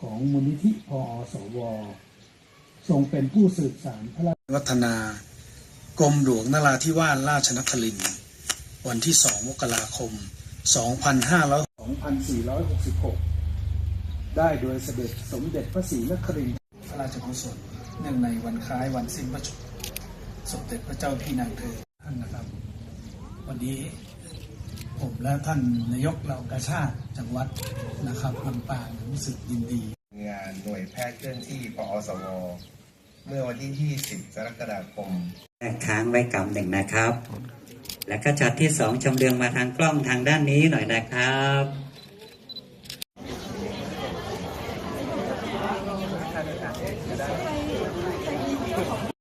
ของมูลนิธิพอสวทรงเป็นผู้สืบสารพระราชวัฒนากรมหลวงนราธิวาสราชนครินทร์วันที่ 2 มกราคม 2500 2466 ได้โดยเสด็จสมเด็จพระศรีนครินทร์พระราชกุศลเนื่องในวันคล้ายวันสิ้นพระชนม์สมเด็จพระเจ้าพี่นางเธอท่านนะครับ วันนี้ ผมและท่านนายกเหล่ากาชาติจังหวัดนะครับลำปางรู้สึกยินดี งานหน่วยแพทย์เคลื่อนที่ปอสวเมื่อวันที่ 20 กรกฎาคมค้างไว้กำหนึ่งนะครับ แล้วก็ช็อตที่สองชำเลืองมาทางกล้องทางด้านนี้หน่อยนะครับ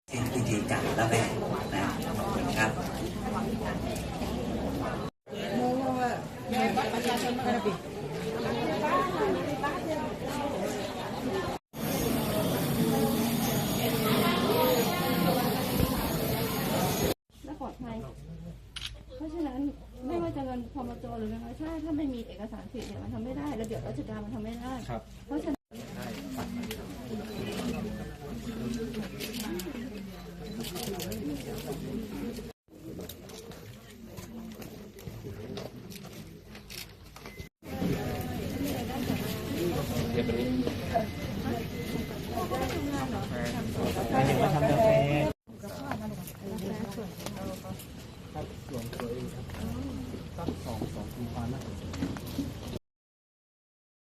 เป็นพิธีกรรมแล้วแม่นะขอบคุณครับ และปลอดภัย เพราะฉะนั้นไม่ว่าจะเงินพมจหรือเงินอะไรใช่ถ้าไม่มีเอกสารสิทธิ์เนี่ยมันทำไม่ได้ระเบียบราชการมันทำไม่ได้เพราะฉะนั้น ไม่ถึงว่าทำกาแฟครับสวนสวยครับตั้สองสองคุณคานะครับ